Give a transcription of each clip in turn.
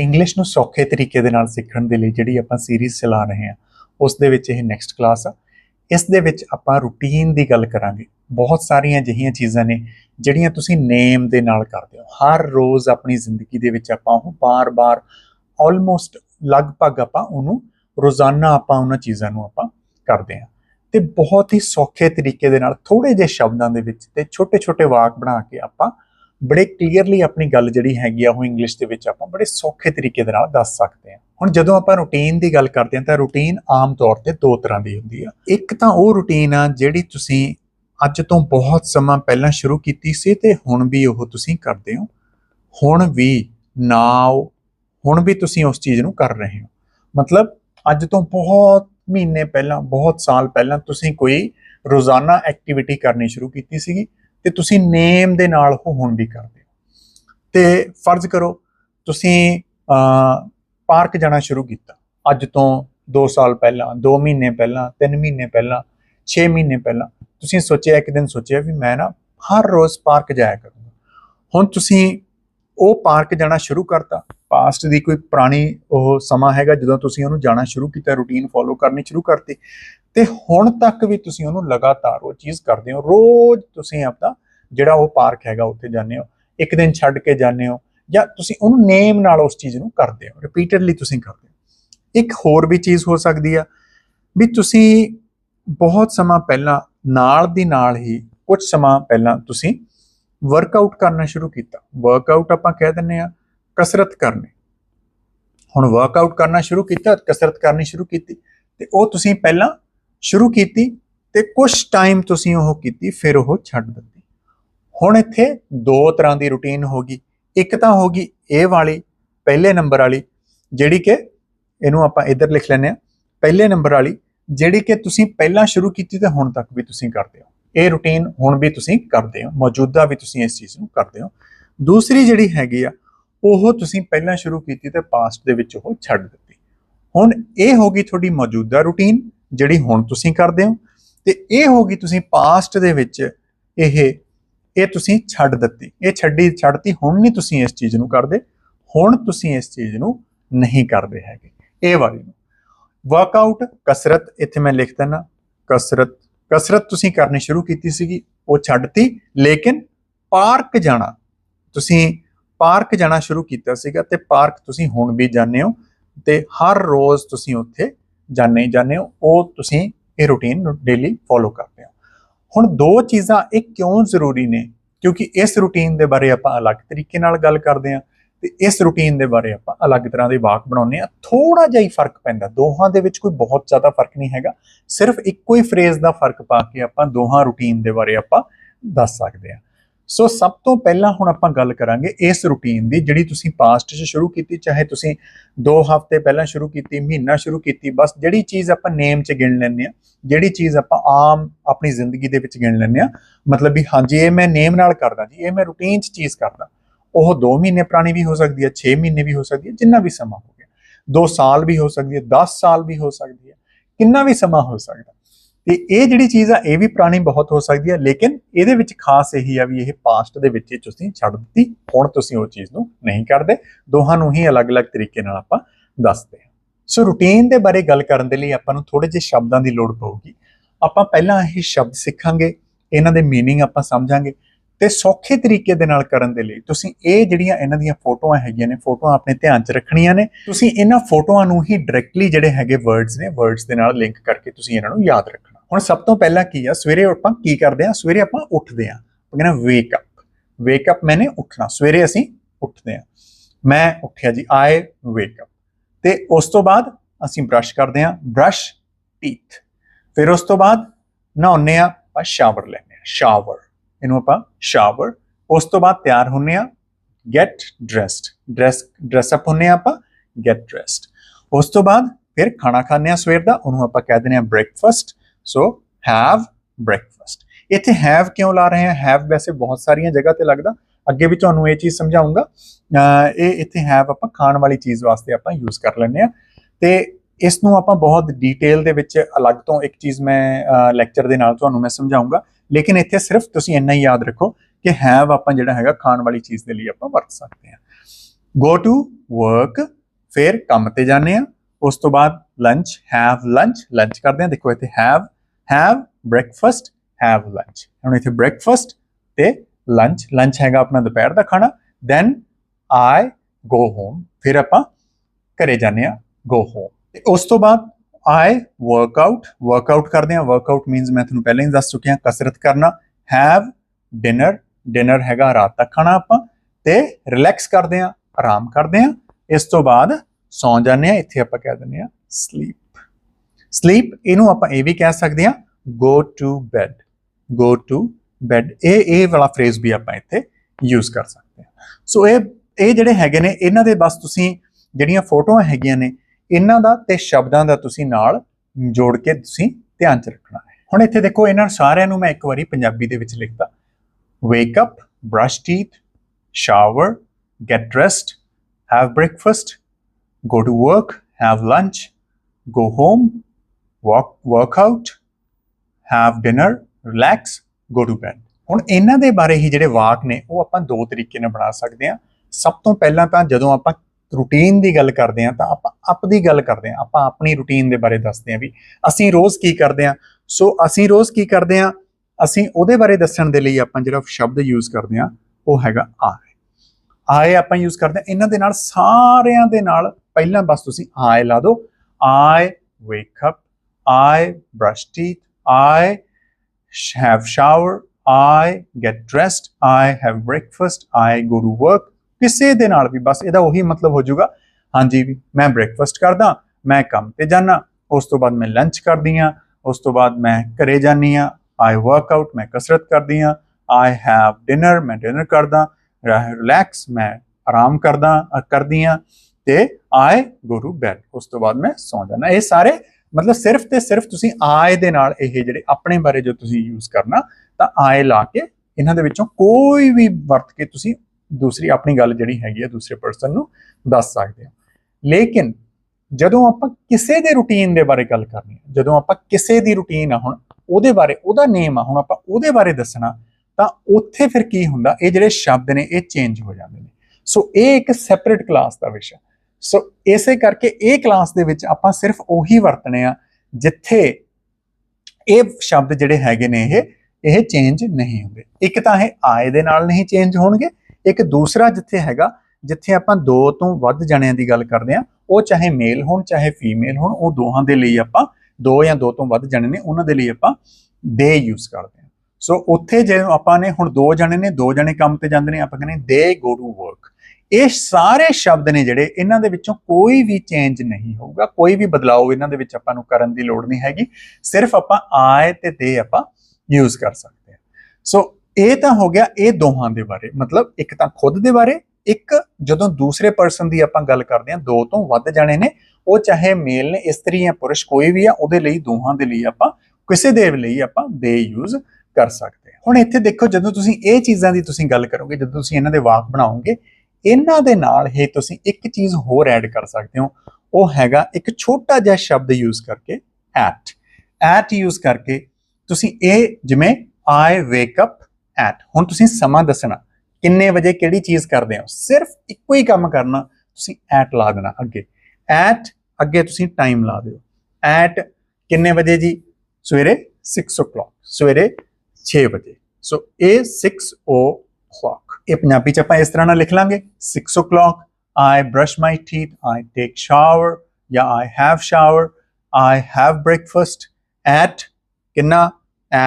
English ਨੂੰ ਸੌਖੇ ਤਰੀਕੇ ਦੇ ਨਾਲ ਸਿੱਖਣ ਦੇ ਲਈ ਜਿਹੜੀ ਆਪਾਂ ਸੀਰੀਜ਼ ਚਲਾ ਰਹੇ ਹਾਂ, ਉਸ ਦੇ ਵਿੱਚ ਇਹ ਨੈਕਸਟ ਕਲਾਸ ਆ। ਇਸ ਦੇ ਵਿੱਚ ਆਪਾਂ ਰੂਟੀਨ ਦੀ ਗੱਲ ਕਰਾਂਗੇ। ਬਹੁਤ ਸਾਰੀਆਂ ਅਜਿਹੀਆਂ ਚੀਜ਼ਾਂ ਨੇ ਜਿਹੜੀਆਂ ਤੁਸੀਂ ਨੇਮ ਦੇ ਨਾਲ ਕਰਦੇ ਹੋ। ਹਰ ਰੋਜ਼ ਆਪਣੀ ਜ਼ਿੰਦਗੀ ਦੇ ਵਿੱਚ ਆਪਾਂ ਉਹ ਬਾਰ-ਬਾਰ ਆਲਮੋਸਟ ਲਗਭਗ ਆਪਾਂ ਉਹਨੂੰ ਰੋਜ਼ਾਨਾ ਆਪਾਂ ਉਹਨਾਂ ਚੀਜ਼ਾਂ ਨੂੰ ਆਪਾਂ ਕਰਦੇ ਹਾਂ। ਤੇ ਬਹੁਤ ਹੀ ਸੌਖੇ ਤਰੀਕੇ ਦੇ ਨਾਲ ਥੋੜੇ ਜਿਹੇ ਸ਼ਬਦਾਂ ਦੇ ਵਿੱਚ ਤੇ ਛੋਟੇ-ਛੋਟੇ ਵਾਕ ਬਣਾ ਕੇ ਆਪਾਂ ਬੜੇ ਕਲੀਅਰਲੀ ਆਪਣੀ ਗੱਲ ਜਿਹੜੀ ਹੈਗੀ ਆ, ਉਹ ਇੰਗਲਿਸ਼ ਦੇ ਵਿੱਚ ਆਪਾਂ ਬੜੇ ਸੌਖੇ ਤਰੀਕੇ ਦੇ ਨਾਲ ਦੱਸ ਸਕਦੇ ਹਾਂ ਹੁਣ ਜਦੋਂ ਆਪਾਂ ਰੂਟੀਨ ਦੀ ਗੱਲ ਕਰਦੇ ਹਾਂ ਤਾਂ ਰੂਟੀਨ ਆਮ ਤੌਰ ਤੇ ਦੋ ਤਰ੍ਹਾਂ ਦੀ ਹੁੰਦੀ ਆ। ਇੱਕ ਤਾਂ ਉਹ ਰੂਟੀਨ ਆ ਜਿਹੜੀ ਤੁਸੀਂ ਅੱਜ ਤੋਂ ਬਹੁਤ ਸਮਾਂ ਪਹਿਲਾਂ ਸ਼ੁਰੂ ਕੀਤੀ ਸੀ ਤੇ ਹੁਣ ਵੀ ਉਹ ਤੁਸੀਂ ਕਰਦੇ ਹੋ। ਹੁਣ ਵੀ ਨਾਓ ਹੁਣ ਵੀ ਤੁਸੀਂ ਉਸ ਚੀਜ਼ ਨੂੰ ਕਰ ਰਹੇ ਹੋ। ਮਤਲਬ ਅੱਜ ਤੋਂ ਬਹੁਤ ਮਹੀਨੇ ਪਹਿਲਾਂ, ਬਹੁਤ ਸਾਲ ਪਹਿਲਾਂ ਤੁਸੀਂ ਕੋਈ ਰੋਜ਼ਾਨਾ ਐਕਟੀਵਿਟੀ ਕਰਨੀ ਸ਼ੁਰੂ ਕੀਤੀ ਸੀਗੀ। ਤੇ ਤੁਸੀਂ ਨੇਮ ਦੇ ਨਾਲ ਉਹ ਹੁਣ ਵੀ ਕਰਦੇ ਹੋ। ਤੇ ਫਰਜ਼ ਕਰੋ, ਤੁਸੀਂ ਪਾਰਕ ਜਾਣਾ ਸ਼ੁਰੂ ਕੀਤਾ। ਅੱਜ ਤੋਂ 2 ਸਾਲ ਪਹਿਲਾਂ 2 ਮਹੀਨੇ ਪਹਿਲਾਂ 3 ਮਹੀਨੇ ਪਹਿਲਾਂ 6 ਮਹੀਨੇ ਪਹਿਲਾਂ, ਤੁਸੀਂ ਸੋਚਿਆ, ਇੱਕ ਦਿਨ ਸੋਚਿਆ ਵੀ ਮੈਂ ਨਾ ਹਰ ਰੋਜ਼ ਪਾਰਕ ਜਾਇਆ ਕਰੂੰਗਾ। ਹੁਣ ਤੁਸੀਂ ਉਹ ਪਾਰਕ ਜਾਣਾ ਸ਼ੁਰੂ ਕਰਤਾ ਪਾਸਟ ਦੀ ਕੋਈ ਪੁਰਾਣੀ ਉਹ ਸਮਾਂ ਹੈਗਾ, ਜਦੋਂ ਤੁਸੀਂ ਉਹਨੂੰ ਜਾਣਾ ਸ਼ੁਰੂ ਕੀਤਾ ਰੂਟੀਨ ਫੋਲੋ ਕਰਨੀ ਸ਼ੁਰੂ ਕਰਤੀ, ਤੇ ਹੁਣ ਤੱਕ ਵੀ ਤੁਸੀਂ ਉਹਨੂੰ ਲਗਾਤਾਰ ਉਹ ਚੀਜ਼ ਕਰਦੇ ਹੋ। ਰੋਜ਼ ਤੁਸੀਂ ਆਪਦਾ ਜਿਹੜਾ ਉਹ ਪਾਰਕ ਹੈਗਾ, ਉੱਥੇ ਜਾਂਦੇ ਹੋ। ਇੱਕ ਦਿਨ ਛੱਡ ਕੇ ਜਾਂਦੇ ਹੋ ਜਾਂ ਤੁਸੀਂ ਉਹਨੂੰ ਨੇਮ ਨਾਲ ਉਸ ਚੀਜ਼ ਨੂੰ ਕਰਦੇ ਹੋ। ਰਿਪੀਟਡਲੀ ਤੁਸੀਂ ਕਰਦੇ ਹੋ। ਇੱਕ ਹੋਰ ਵੀ ਚੀਜ਼ ਹੋ ਸਕਦੀ ਆ ਵੀ ਤੁਸੀਂ ਬਹੁਤ ਸਮਾਂ ਪਹਿਲਾਂ, ਨਾਲ ਦੀ ਨਾਲ ਹੀ ਕੁਝ ਸਮਾਂ ਪਹਿਲਾਂ ਤੁਸੀਂ ਵਰਕਆਊਟ ਕਰਨਾ ਸ਼ੁਰੂ ਕੀਤਾ। ਵਰਕਆਊਟ ਆਪਾਂ ਕਹਿ ਦਿੰਨੇ ਆ ਕਸਰਤ ਕਰਨੀ। ਹੁਣ ਵਰਕਆਊਟ ਕਰਨਾ ਸ਼ੁਰੂ ਕੀਤਾ, ਕਸਰਤ ਕਰਨੀ ਸ਼ੁਰੂ ਕੀਤੀ, ਤੇ ਉਹ ਤੁਸੀਂ ਪਹਿਲਾਂ ਸ਼ੁਰੂ ਕੀਤੀ ਤੇ ਕੁਝ ਟਾਈਮ ਤੁਸੀਂ ਉਹ ਕੀਤੀ, ਫਿਰ ਉਹ ਛੱਡ ਦਿੱਤੀ। ਹੁਣ ਇੱਥੇ ਦੋ ਤਰ੍ਹਾਂ ਦੀ ਰੁਟੀਨ ਹੋ ਗਈ। ਇੱਕ ਤਾਂ ਹੋ ਗਈ ਇਹ ਵਾਲੀ, ਪਹਿਲੇ ਨੰਬਰ ਵਾਲੀ, ਜਿਹੜੀ ਕਿ ਇਹਨੂੰ ਆਪਾਂ ਇੱਧਰ ਲਿਖ ਲੈਂਦੇ ਆ ਪਹਿਲੇ ਨੰਬਰ ਵਾਲੀ, ਜਿਹੜੀ ਕਿ ਤੁਸੀਂ ਪਹਿਲਾਂ ਸ਼ੁਰੂ ਕੀਤੀ ਤੇ ਹੁਣ ਤੱਕ ਵੀ ਤੁਸੀਂ ਕਰਦੇ ਹੋ। ਇਹ ਰੁਟੀਨ ਹੁਣ ਵੀ ਤੁਸੀਂ ਕਰਦੇ ਹੋ, ਮੌਜੂਦਾ ਵੀ ਤੁਸੀਂ ਇਸ ਚੀਜ਼ ਨੂੰ ਕਰਦੇ ਹੋ। ਦੂਸਰੀ ਜਿਹੜੀ ਹੈਗੀ ਆ ਉਹ ਤੁਸੀਂ ਪਹਿਲਾਂ ਸ਼ੁਰੂ ਕੀਤੀ ਤੇ ਪਾਸਟ ਦੇ ਵਿੱਚ ਉਹ ਛੱਡ ਦਿੱਤੀ। ਹੁਣ ਇਹ ਹੋ ਗਈ ਤੁਹਾਡੀ ਮੌਜੂਦਾ ਰੁਟੀਨ ਜਿਹੜੀ ਹੁਣ ਤੁਸੀਂ ਕਰਦੇ ਹੋ ਤੇ ਇਹ ਹੋ ਗਈ ਤੁਸੀਂ ਪਾਸਟ ਦੇ ਵਿੱਚ ਇਹ ਇਹ ਤੁਸੀਂ ਛੱਡ ਦਿੱਤੀ। ਇਹ ਛੱਡੀ, ਛੱਡਤੀ, ਹੁਣ ਨਹੀਂ ਤੁਸੀਂ ਇਸ ਚੀਜ਼ ਨੂੰ ਕਰਦੇ, ਹੁਣ ਤੁਸੀਂ ਇਸ ਚੀਜ਼ ਨੂੰ ਨਹੀਂ ਕਰਦੇ ਹੈਗੇ। ਇਹ ਵਾਲੀ ਨੂੰ। ਵਰਕਆਊਟ ਕਸਰਤ, ਇੱਥੇ ਮੈਂ ਲਿਖ ਦਿੰਦਾ, ਕਸਰਤ ਕਸਰਤ ਤੁਸੀਂ ਕਰਨੀ ਸ਼ੁਰੂ ਕੀਤੀ ਸੀਗੀ, ਉਹ ਛੱਡਤੀ, ਲੇਕਿਨ ਪਾਰਕ ਜਾਣਾ, ਤੁਸੀਂ ਪਾਰਕ ਜਾਣਾ ਸ਼ੁਰੂ ਕੀਤਾ ਸੀਗਾ ਤੇ ਪਾਰਕ ਤੁਸੀਂ ਹੁਣ ਵੀ ਜਾਂਦੇ ਹੋ ਤੇ ਹਰ ਰੋਜ਼ ਤੁਸੀਂ ਉੱਥੇ ਜਾਂਦੇ ਹੀ ਜਾਂਦੇ ਹੋ, ਉਹ ਤੁਸੀਂ ਇਹ ਰੁਟੀਨ ਡੇਲੀ ਫੋਲੋ ਕਰਦੇ ਹੋ। ਹੁਣ ਦੋ ਚੀਜ਼ਾਂ ਇਹ ਕਿਉਂ ਜ਼ਰੂਰੀ ਨੇ? ਕਿਉਂਕਿ ਇਸ ਰੁਟੀਨ ਦੇ ਬਾਰੇ ਆਪਾਂ ਅਲੱਗ ਤਰੀਕੇ ਨਾਲ ਗੱਲ ਕਰਦੇ ਹਾਂ ਤੇ ਇਸ ਰੁਟੀਨ ਦੇ ਬਾਰੇ ਆਪਾਂ ਅਲੱਗ ਤਰ੍ਹਾਂ ਦੇ ਵਾਕ ਬਣਾਉਂਦੇ ਆ ਥੋੜਾ ਜਿਹਾ ਹੀ ਫ਼ਰਕ ਪੈਂਦਾ, ਦੋਹਾਂ ਦੇ ਵਿੱਚ ਕੋਈ ਬਹੁਤ ਜ਼ਿਆਦਾ ਫ਼ਰਕ ਨਹੀਂ ਹੈਗਾ, ਸਿਰਫ ਇੱਕੋ ਹੀ ਫਰੇਜ਼ ਦਾ ਫ਼ਰਕ ਪਾ ਕੇ ਆਪਾਂ ਦੋਹਾਂ ਰੁਟੀਨ ਦੇ ਬਾਰੇ ਆਪਾਂ ਦੱਸ ਸਕਦੇ ਆ ਸੋ ਸਭ ਤੋਂ ਪਹਿਲਾਂ ਹੁਣ ਆਪਾਂ ਗੱਲ ਕਰਾਂਗੇ ਇਸ ਰੁਟੀਨ ਦੀ ਜਿਹੜੀ ਤੁਸੀਂ ਪਾਸਟ 'ਚ ਸ਼ੁਰੂ ਕੀਤੀ, ਚਾਹੇ ਤੁਸੀਂ 2 ਹਫ਼ਤੇ ਪਹਿਲਾਂ ਸ਼ੁਰੂ ਕੀਤੀ, ਮਹੀਨਾ ਸ਼ੁਰੂ ਕੀਤੀ, ਬਸ ਜਿਹੜੀ ਚੀਜ਼ ਆਪਾਂ ਨੇਮ 'ਚ ਗਿਣ ਲੈਂਦੇ ਆ ਜਿਹੜੀ ਚੀਜ਼ ਆਪਾਂ ਆਮ ਆਪਣੀ ਜ਼ਿੰਦਗੀ ਦੇ ਵਿੱਚ ਗਿਣ ਲੈਂਦੇ ਆ ਮਤਲਬ ਵੀ ਹਾਂਜੀ, ਇਹ ਮੈਂ ਨੇਮ ਨਾਲ ਕਰਦਾ ਜੀ, ਇਹ ਮੈਂ ਰੁਟੀਨ 'ਚ ਚੀਜ਼ ਕਰਦਾ, ਉਹ 2 ਮਹੀਨੇ ਪੁਰਾਣੀ ਵੀ ਹੋ ਸਕਦੀ ਹੈ 6 ਮਹੀਨੇ ਵੀ ਹੋ ਸਕਦੀ ਹੈ, ਜਿੰਨਾ ਵੀ ਸਮਾਂ ਹੋ ਗਿਆ 2 ਸਾਲ ਵੀ ਹੋ ਸਕਦੀ ਹੈ 10 ਸਾਲ ਵੀ ਹੋ ਸਕਦੀ ਹੈ, ਕਿੰਨਾ ਵੀ ਸਮਾਂ ਹੋ ਸਕਦਾ ਤੇ ਇਹ ਜਿਹੜੀ ਚੀਜ਼ ਆ ਇਹ ਵੀ ਪੁਰਾਣੀ ਬਹੁਤ ਹੋ ਸਕਦੀ ਹੈ ਲੇਕਿਨ ਇਹਦੇ ਵਿੱਚ ਖਾਸ ਇਹੀ ਆ ਵੀ ਇਹ ਪਾਸਟ ਦੇ ਵਿੱਚ ਹੀ ਤੁਸੀਂ ਛੱਡ ਦਿੱਤੀ ਹੁਣ ਤੁਸੀਂ ਉਹ ਚੀਜ਼ ਨੂੰ ਨਹੀਂ ਕਰਦੇ ਦੋਹਾਂ ਨੂੰ ਹੀ ਅਲੱਗ-ਅਲੱਗ ਤਰੀਕੇ ਨਾਲ ਆਪਾਂ ਦੱਸਦੇ ਹਾਂ ਸੋ ਰੂਟੀਨ ਦੇ ਬਾਰੇ ਗੱਲ ਕਰਨ ਦੇ ਲਈ ਆਪਾਂ ਨੂੰ ਥੋੜੇ ਜਿਹੇ ਸ਼ਬਦਾਂ ਦੀ ਲੋੜ ਪਊਗੀ ਆਪਾਂ ਪਹਿਲਾਂ ਇਹ ਸ਼ਬਦ ਸਿੱਖਾਂਗੇ ਇਹਨਾਂ ਦੇ मीनिंग ਆਪਾਂ ਸਮਝਾਂਗੇ ਤੇ ਸੌਖੇ ਤਰੀਕੇ ਦੇ ਨਾਲ ਕਰਨ ਦੇ ਲਈ ਤੁਸੀਂ ਇਹ ਜਿਹੜੀਆਂ ਇਹਨਾਂ ਦੀਆਂ ਫੋਟੋਆਂ ਹੈਗੀਆਂ ਨੇ, ਫੋਟੋਆਂ ਆਪਣੇ ਧਿਆਨ 'ਚ ਰੱਖਣੀਆਂ ਨੇ, ਤੁਸੀਂ ਇਹਨਾਂ ਫੋਟੋਆਂ ਨੂੰ ਹੀ ਡਾਇਰੈਕਟਲੀ ਜਿਹੜੇ ਹੈਗੇ ਵਰਡਸ ਨੇ ਵਰਡਸ ਦੇ ਨਾਲ ਲਿੰਕ ਕਰਕੇ ਤੁਸੀਂ ਇਹਨਾਂ ਨੂੰ ਯਾਦ ਰੱਖਣਾ। ਹੁਣ ਸਭ ਤੋਂ ਪਹਿਲਾਂ ਕੀ ਆ, ਸਵੇਰੇ ਆਪਾਂ ਕੀ ਕਰਦੇ ਆ, ਸਵੇਰੇ ਆਪਾਂ ਉੱਠਦੇ ਆ। ਆਪਾਂ ਕਹਿੰਦੇ ਵੇਕ ਅਪ ਵੇਕ ਅਪ ਮੈਨੇ ਉੱਠਣਾ, ਸਵੇਰੇ ਅਸੀਂ ਉੱਠਦੇ ਆ। ਮੈਂ ਉੱਠਿਆ ਜੀ ਆਈ ਵੇਕ ਅਪ ਤੇ ਉਸ ਤੋਂ ਬਾਅਦ ਅਸੀਂ ਬ੍ਰਸ਼ ਕਰਦੇ ਆ ਬ੍ਰਸ਼ ਟੀਥ ਫਿਰ ਉਸ ਤੋਂ ਬਾਅਦ ਨਹਾਉਂਦੇ ਆ, ਆਪਾਂ ਸ਼ਾਵਰ ਲੈਂਦੇ ਆ ਸ਼ਾਵਰ ਇਹਨੂੰ ਆਪਾਂ ਸ਼ਾਵਰ ਉਸ ਤੋਂ ਬਾਅਦ ਤਿਆਰ ਹੁੰਨੇ ਆ get dressed dress dress up ਹੁੰਨੇ ਆ ਆਪਾਂ ਗੈਟ ਡਰੈਸਡ ਉਸ ਤੋਂ ਬਾਅਦ ਫਿਰ ਖਾਣਾ ਖਾਂਦੇ ਆ ਸਵੇਰ ਦਾ, ਉਹਨੂੰ ਆਪਾਂ ਕਹਿ ਦਿੰਦੇ ਆ ਬ੍ਰੇਕਫਾਸਟ ਸੋ ਹੈਵ ਬ੍ਰੇਕਫਾਸਟ ਇੱਥੇ ਹੈਵ ਕਿਉਂ ਲਾ ਰਹੇ ਆ? ਹੈਵ ਵੈਸੇ ਬਹੁਤ ਸਾਰੀਆਂ ਜਗ੍ਹਾ ਤੇ ਲੱਗਦਾ, ਅੱਗੇ ਵੀ ਤੁਹਾਨੂੰ ਇਹ ਚੀਜ਼ ਸਮਝਾਉਂਗਾ। ਇਹ ਇੱਥੇ ਹੈਵ ਆਪਾਂ ਖਾਣ ਵਾਲੀ ਚੀਜ਼ ਵਾਸਤੇ ਆਪਾਂ ਯੂਜ਼ ਕਰ ਲੈਂਦੇ ਆ। ਤੇ ਇਸ ਨੂੰ ਆਪਾਂ ਬਹੁਤ ਡੀਟੇਲ ਦੇ ਵਿੱਚ ਅਲੱਗ ਤੋਂ ਇੱਕ ਚੀਜ਼ ਮੈਂ ਲੈਕਚਰ ਦੇ ਨਾਲ ਤੁਹਾਨੂੰ ਮੈਂ ਸਮਝਾਉਂਗਾ। ਲੇਕਿਨ ਇੱਥੇ ਸਿਰਫ ਤੁਸੀਂ ਇੰਨਾ ਹੀ ਯਾਦ ਰੱਖੋ ਕਿ ਹੈਵ ਆਪਾਂ ਜਿਹੜਾ ਹੈਗਾ ਖਾਣ ਵਾਲੀ ਚੀਜ਼ ਦੇ ਲਈ ਆਪਾਂ ਵਰਤ ਸਕਦੇ ਹਾਂ। ਗੋ ਟੂ ਵਰਕ ਫਿਰ ਕੰਮ ਤੇ ਜਾਂਦੇ ਆ ਉਸ ਤੋਂ ਬਾਅਦ ਲੰਚ ਹੈਵ ਲੰਚ ਲੰਚ ਕਰਦੇ ਆ ਦੇਖੋ ਇੱਥੇ have have breakfast have lunch ਹੁਣ ਇੱਥੇ ਬ੍ਰੇਕਫਾਸਟ ਤੇ ਲੰਚ ਲੰਚ ਹੈਗਾ ਆਪਣਾ ਦੁਪਹਿਰ ਦਾ ਖਾਣਾ। ਦੈਨ ਆਈ ਗੋ ਹੋਮ ਫਿਰ ਆਪਾਂ ਘਰੇ ਜਾਂਦੇ ਆ ਗੋ ਹੋਮ ਤੇ ਉਸ ਤੋਂ ਬਾਅਦ ਆਈ ਵਰਕਆਊਟ ਵਰਕਆਊਟ ਕਰਦੇ ਆ ਵਰਕਆਊਟ ਮੀਨਸ ਮੈਂ ਤੁਹਾਨੂੰ ਪਹਿਲਾਂ ਹੀ ਦੱਸ ਚੁੱਕਿਆ, ਕਸਰਤ ਕਰਨਾ। ਹੈਵ ਡਿਨਰ ਡਿਨਰ ਹੈਗਾ ਰਾਤ ਦਾ ਖਾਣਾ ਆਪਾਂ। ਤੇ ਰਿਲੈਕਸ ਕਰਦੇ ਆ ਆਰਾਮ ਕਰਦੇ ਆ ਇਸ ਤੋਂ ਬਾਅਦ ਸੌਂ ਜਾਂਦੇ ਆ ਇੱਥੇ ਆਪਾਂ ਕਹਿ ਦਿੰਦੇ ਆ ਸਲੀਪ ਸਲੀਪ ਇਹਨੂੰ ਆਪਾਂ ਇਹ ਵੀ ਕਹਿ ਸਕਦੇ ਆ go to bed go to bed ਇਹ ਇਹ ਵਾਲਾ ਫਰੇਜ਼ ਵੀ ਆਪਾਂ ਇੱਥੇ ਯੂਜ਼ ਕਰ ਸਕਦੇ ਆ ਸੋ ਇਹ ਇਹ ਜਿਹੜੇ ਹੈਗੇ ਨੇ, ਇਹਨਾਂ ਦੇ ਬਸ ਤੁਸੀਂ ਜਿਹੜੀਆਂ ਫੋਟੋਆਂ ਹੈਗੀਆਂ ਨੇ ਇਹਨਾਂ ਦਾ ਤੇ ਸ਼ਬਦਾਂ ਦਾ ਤੁਸੀਂ ਨਾਲ ਜੋੜ ਕੇ ਤੁਸੀਂ ਧਿਆਨ ਚ ਰੱਖਣਾ ਹੈ। ਹੁਣ ਇੱਥੇ ਦੇਖੋ, ਇਹਨਾਂ ਸਾਰਿਆਂ ਨੂੰ ਮੈਂ ਇੱਕ ਵਾਰੀ ਪੰਜਾਬੀ ਦੇ ਵਿੱਚ ਲਿਖਦਾ wake up, brush teeth, shower, get dressed, have breakfast, go to work, have lunch, go home, walk, work out, have dinner, relax, go to bed ਹੁਣ ਇਹਨਾਂ ਦੇ ਬਾਰੇ ਹੀ ਜਿਹੜੇ ਵਾਕ ਨੇ, ਉਹ ਆਪਾਂ ਦੋ ਤਰੀਕੇ ਨਾਲ ਬਣਾ ਸਕਦੇ ਹਾਂ। ਸਭ ਤੋਂ ਪਹਿਲਾਂ ਤਾਂ ਜਦੋਂ ਆਪਾਂ ਰੂਟੀਨ ਦੀ ਗੱਲ ਕਰਦੇ ਹਾਂ, ਤਾਂ ਆਪਾਂ ਆਪ ਦੀ ਗੱਲ ਕਰਦੇ ਹਾਂ, ਆਪਾਂ ਆਪਣੀ ਰੂਟੀਨ ਦੇ ਬਾਰੇ ਦੱਸਦੇ ਹਾਂ ਵੀ ਅਸੀਂ ਰੋਜ਼ ਕੀ ਕਰਦੇ ਹਾਂ। ਸੋ ਅਸੀਂ ਰੋਜ਼ ਕੀ ਕਰਦੇ ਹਾਂ? ਅਸੀਂ ਉਹਦੇ ਬਾਰੇ ਦੱਸਣ ਦੇ ਲਈ ਆਪਾਂ ਜਿਹੜਾ ਸ਼ਬਦ ਯੂਜ਼ ਕਰਦੇ ਹਾਂ, ਉਹ ਹੈਗਾ ਆਏ ਆਏ ਆਪਾਂ ਯੂਜ਼ ਕਰਦੇ ਹਾਂ। ਇਹਨਾਂ ਦੇ ਨਾਲ, ਸਾਰਿਆਂ ਦੇ ਨਾਲ, ਪਹਿਲਾਂ ਬਸ ਤੁਸੀਂ ਆਏ ਲਾ ਦਿਓ। I wake up I brush teeth I have shower, I get dressed, I have breakfast, I go to work ਕਿਸੇ ਦੇ ਨਾਲ ਵੀ ਬਸ ਇਹਦਾ ਉਹੀ ਮਤਲਬ ਹੋ ਜਾਊਗਾ ਹਾਂਜੀ ਵੀ ਮੈਂ ਬ੍ਰੇਕਫਾਸਟ ਕਰਦਾ, ਮੈਂ ਕੰਮ ਤੇ ਜਾਣਾ ਉਸ ਤੋਂ ਬਾਅਦ ਮੈਂ ਲੰਚ ਕਰਦੀ ਆ ਉਸ ਤੋਂ ਬਾਅਦ ਮੈਂ ਘਰੇ ਜਾਨੀ ਆ ਆਈ ਵਰਕ ਆਊਟ ਮੈਂ ਕਸਰਤ ਕਰਦੀ ਆ ਆਈ ਹੈਵ ਡਿਨਰ ਮੈਂ ਡਿਨਰ ਕਰਦਾ ਰਿਲੈਕਸ ਮੈਂ ਆਰਾਮ ਕਰਦਾ ਕਰਦੀ ਆ ਤੇ ਆਈ ਗੋ ਟੂ ਬੈਡ ਉਸ ਤੋਂ ਬਾਅਦ ਮੈਂ ਸੌਂ ਜਾਣਾ ਇਹ ਸਾਰੇ ਮਤਲਬ ਸਿਰਫ ਤੇ ਸਿਰਫ ਤੁਸੀਂ ਆਏ ਦੇ ਨਾਲ ਇਹ ਜਿਹੜੇ ਆਪਣੇ ਬਾਰੇ ਜੋ ਤੁਸੀਂ ਯੂਜ਼ ਕਰਨਾ, ਤਾਂ ਆਏ ਲਾ ਕੇ ਇਹਨਾਂ ਦੇ ਵਿੱਚੋਂ ਕੋਈ ਵੀ ਵਰਤ ਕੇ ਤੁਸੀਂ ਦੂਸਰੀ ਆਪਣੀ ਗੱਲ ਜਿਹੜੀ ਹੈਗੀ ਆ ਦੂਸਰੇ ਪਰਸਨ ਨੂੰ ਦੱਸ ਸਕਦੇ ਹੋ। ਲੇਕਿਨ ਜਦੋਂ ਆਪਾਂ ਕਿਸੇ ਦੇ ਰੁਟੀਨ ਦੇ ਬਾਰੇ ਗੱਲ ਕਰਨੀ ਹੈ, ਜਦੋਂ ਆਪਾਂ ਕਿਸੇ ਦੀ ਰੁਟੀਨ ਆ ਹੁਣ, ਉਹਦੇ ਬਾਰੇ, ਉਹਦਾ ਨੇਮ ਆ, ਹੁਣ ਆਪਾਂ ਉਹਦੇ ਬਾਰੇ ਦੱਸਣਾ, ਤਾਂ ਉੱਥੇ ਫਿਰ ਕੀ ਹੁੰਦਾ? ਇਹ ਜਿਹੜੇ ਸ਼ਬਦ ਨੇ, ਇਹ ਚੇਂਜ ਹੋ ਜਾਂਦੇ ਨੇ। ਸੋ ਇਹ ਇੱਕ ਸੈਪਰੇਟ ਕਲਾਸ ਦਾ ਵਿਸ਼ਾ। ਸੋ ਇਸੇ ਕਰਕੇ ਇਹ ਕਲਾਸ ਦੇ ਵਿੱਚ ਆਪਾਂ ਸਿਰਫ ਉਹੀ ਵਰਤਣੇ ਆ, ਜਿੱਥੇ ਇਹ ਸ਼ਬਦ ਜਿਹੜੇ ਹੈਗੇ ਨੇ ਇਹ ਇਹ ਚੇਂਜ ਨਹੀਂ ਹੁੰਦੇ। ਇੱਕ ਤਾਂ ਇਹ ਆਏ ਦੇ ਨਾਲ ਨਹੀਂ ਚੇਂਜ ਹੋਣਗੇ, ਇੱਕ ਦੂਸਰਾ ਜਿੱਥੇ ਹੈਗਾ ਜਿੱਥੇ ਆਪਾਂ ਦੋ ਤੋਂ ਵੱਧ ਜਣਿਆਂ ਦੀ ਗੱਲ ਕਰਦੇ ਆ ਉਹ ਚਾਹੇ ਮੇਲ ਹੋਣ, ਚਾਹੇ ਫੀਮੇਲ ਹੋਣ, ਉਹ ਦੋਹਾਂ ਦੇ ਲਈ ਆਪਾਂ ਦੋ ਜਾਂ ਦੋ ਤੋਂ ਵੱਧ ਜਣੇ ਨੇ, ਉਹਨਾਂ ਦੇ ਲਈ ਆਪਾਂ ਦੇ ਯੂਜ਼ ਕਰਦੇ ਆ ਸੋ ਉੱਥੇ ਜੇ ਆਪਾਂ ਨੇ ਹੁਣ ਦੋ ਜਣੇ ਨੇ, ਦੋ ਜਣੇ ਕੰਮ ਤੇ ਜਾਂਦੇ ਨੇ, ਆਪਾਂ ਕਹਿੰਦੇ ਦੇ ਗੋ ਟੂ ਵਰਕ ਇਹ ਸਾਰੇ ਸ਼ਬਦ ਨੇ ਜਿਹੜੇ ਇਹਨਾਂ ਦੇ ਵਿੱਚੋਂ ਕੋਈ ਵੀ ਚੇਂਜ ਨਹੀਂ ਹੋਊਗਾ, ਕੋਈ ਵੀ ਬਦਲਾਅ ਇਹਨਾਂ ਦੇ ਵਿੱਚ ਆਪਾਂ ਨੂੰ ਕਰਨ ਦੀ ਲੋੜ ਨਹੀਂ ਹੈਗੀ, ਸਿਰਫ ਆਪਾਂ ਆਏ ਤੇ ਦੇ ਆਪਾਂ ਯੂਜ਼ ਕਰ ਸਕਦੇ ਹਾਂ। ਸੋ ਇਹ ਤਾਂ ਹੋ ਗਿਆ ਇਹ ਦੋਹਾਂ ਦੇ ਬਾਰੇ, ਮਤਲਬ ਇੱਕ ਤਾਂ ਖੁਦ ਦੇ ਬਾਰੇ ਇੱਕ ਜਦੋਂ ਦੂਸਰੇ ਪਰਸਨ ਦੀ ਆਪਾਂ ਗੱਲ ਕਰਦੇ ਹਾਂ, ਦੋ ਤੋਂ ਵੱਧ ਜਾਣੇ ਨੇ, ਉਹ ਚਾਹੇ ਮੇਲ ਨੇ, ਇਸਤਰੀ ਜਾਂ ਪੁਰਸ਼, ਕੋਈ ਵੀ ਆ, ਉਹਦੇ ਲਈ ਦੋਹਾਂ ਦੇ ਲਈ ਆਪਾਂ, ਕਿਸੇ ਦੇ ਲਈ ਆਪਾਂ ਦੇ ਯੂਜ਼ ਕਰ ਸਕਦੇ ਹਾਂ। ਹੁਣ ਇੱਥੇ ਦੇਖੋ, ਜਦੋਂ ਤੁਸੀਂ ਇਹ ਚੀਜ਼ਾਂ ਦੀ ਤੁਸੀਂ ਗੱਲ ਕਰੋਗੇ, ਜਦੋਂ ਤੁਸੀਂ ਇਹਨਾਂ ਦੇ ਵਾਕ ਬਣਾਓਗੇ, ਇਹਨਾਂ ਦੇ ਨਾਲ ਹੀ ਤੁਸੀਂ ਇੱਕ ਚੀਜ਼ ਹੋਰ ਐਡ ਕਰ ਸਕਦੇ ਹੋ। ਉਹ ਹੈਗਾ ਇੱਕ ਛੋਟਾ ਜਿਹਾ ਸ਼ਬਦ ਯੂਜ਼ ਕਰਕੇ ਐਟ ਐਟ ਯੂਜ਼ ਕਰਕੇ ਤੁਸੀਂ ਇਹ ਜਿਵੇਂ ਆਈ ਵੇਕ ਅਪ ਐਟ ਹੁਣ ਤੁਸੀਂ ਸਮਾਂ ਦੱਸਣਾ ਕਿੰਨੇ ਵਜੇ ਕਿਹੜੀ ਚੀਜ਼ ਕਰਦੇ ਹੋ? ਸਿਰਫ ਇੱਕੋ ਹੀ ਕੰਮ ਕਰਨਾ, ਤੁਸੀਂ ਐਟ ਲਾ ਦੇਣਾ ਅੱਗੇ। ਐਟ ਅੱਗੇ ਤੁਸੀਂ ਟਾਈਮ ਲਾ ਦਿਓ। ਐਟ ਕਿੰਨੇ ਵਜੇ ਜੀ? ਸਵੇਰੇ 6 o'clock ਸਵੇਰੇ 6 ਵਜੇ। ਸੋ ਇਹ 6 o'clock ਇਹ ਪੰਜਾਬੀ ਚ ਆਪਾਂ ਇਸ ਤਰ੍ਹਾਂ ਨਾਲ ਲਿਖ ਲਾਂਗੇ। 6 o'clock, I brush my teeth, I take shower, ਜਾਂ I have shower I have breakfast at ਕਿੰਨਾ?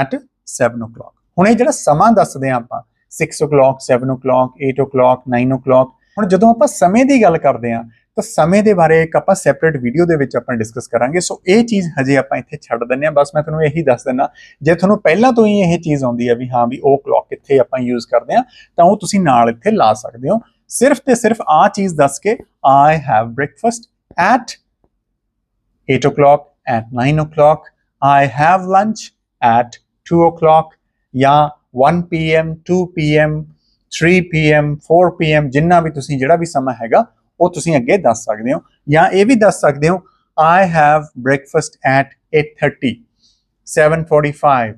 At 7 o'clock ਹੁਣ ਇਹ ਜਿਹੜਾ ਸਮਾਂ ਦੱਸਦੇ ਆ ਆਪਾਂ 6 o'clock 7 o'clock 8 o'clock 9 o'clock ਹੁਣ ਜਦੋਂ ਆਪਾਂ ਸਮੇਂ ਦੀ ਗੱਲ ਕਰਦੇ ਆ ਤਾਂ ਸਮੇਂ ਦੇ ਬਾਰੇ ਇੱਕ ਆਪਾਂ ਸੈਪਰੇਟ ਵੀਡੀਓ ਦੇ ਵਿੱਚ ਆਪਾਂ ਡਿਸਕਸ ਕਰਾਂਗੇ। ਸੋ ਇਹ ਚੀਜ਼ ਹਜੇ ਆਪਾਂ ਇੱਥੇ ਛੱਡ ਦਿੰਨੇ ਆ ਬਸ ਮੈਂ ਤੁਹਾਨੂੰ ਇਹੀ ਦੱਸ ਦਿੰਨਾ ਜੇ ਤੁਹਾਨੂੰ ਪਹਿਲਾਂ ਤੋਂ ਹੀ ਇਹ ਚੀਜ਼ ਆਉਂਦੀ ਹੈ ਵੀ ਹਾਂ ਵੀ ਉਹ ਕਲੌਕ ਕਿੱਥੇ ਆਪਾਂ ਯੂਜ਼ ਕਰਦੇ ਆ ਤਾਂ ਉਹ ਤੁਸੀਂ ਨਾਲ ਇੱਥੇ ਲਾ ਸਕਦੇ ਹੋ। ਸਿਰਫ ਤੇ ਸਿਰਫ ਆ ਚੀਜ਼ ਦੱਸ ਕੇ I have breakfast at 8 o'clock, at 9 o'clock, I have lunch at 2 o'clock ਜਾਂ 1 p.m. 2 p.m. 3 p.m. 4 p.m. ਜਿੰਨਾ ਵੀ ਤੁਸੀਂ ਜਿਹੜਾ ਵੀ ਸਮਾਂ ਹੈਗਾ, ਉਹ ਤੁਸੀਂ ਅੱਗੇ ਦੱਸ ਸਕਦੇ ਹੋ ਜਾਂ ਇਹ ਵੀ ਦੱਸ ਸਕਦੇ ਹੋ, I have breakfast at 8:30 7:45